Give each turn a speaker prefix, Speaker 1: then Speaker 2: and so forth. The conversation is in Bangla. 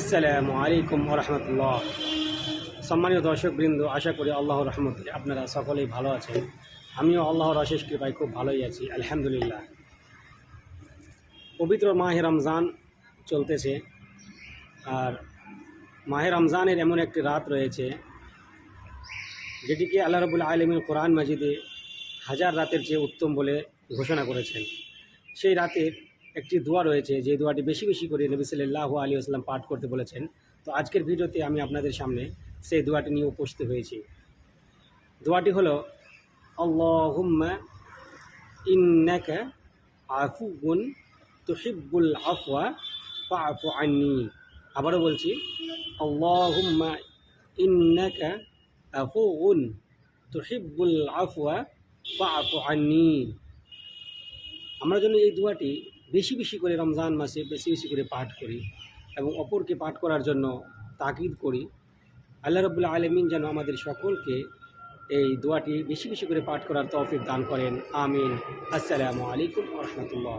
Speaker 1: আসসালামু আলাইকুম রহমতুল্লাহ। সম্মানীয় দর্শকবৃন্দ, আশা করি আল্লাহর রহমতে আপনারা সকলেই ভালো আছেন। আমিও আল্লাহর অশেষ কৃপায় খুব ভালোই আছি, আলহামদুলিল্লাহ। পবিত্র মাহে রমজান চলতেছে, আর মাহে রমজানের এমন একটি রাত রয়েছে, যেটিকে আল্লাহ রবুল আলমীর কোরআন মাজিদে হাজার রাতের চেয়ে উত্তম বলে ঘোষণা করেছেন। সেই রাতের একটি দোয়া রয়েছে, যে দোয়াটি বেশি বেশি করে নবী সাল্লাহ আলী আসলাম পাঠ করতে বলেছেন। তো আজকের ভিডিওতে আমি আপনাদের সামনে সেই দোয়াটি নিয়ে উপস্থিত হয়েছি। দোয়াটি হলো, আল্লাহুম্মা ইন্নাকা আফুগুন তুহিব্বুল আফওয়া ফাফু আন্নি। আবারও বলছি, আল্লাহুম্মা ইন্নাকা আফুগুন তুহিব্বুল আফওয়া ফাফু আন্নি। আমরা যেন এই দোয়াটি বেশি বেশি করে রমজান মাসে বেশি বেশি করে পাঠ করি এবং অপরকে পাঠ করার জন্য তাকিদ করি। আল্লাহ রবুল্লা আলমিন যেন আমাদের সকলকে এই দোয়াটি বেশি বেশি করে পাঠ করার তৌফিক দান করেন। আমিন। আসসালামু আলাইকুম রহমতুল্লাহ।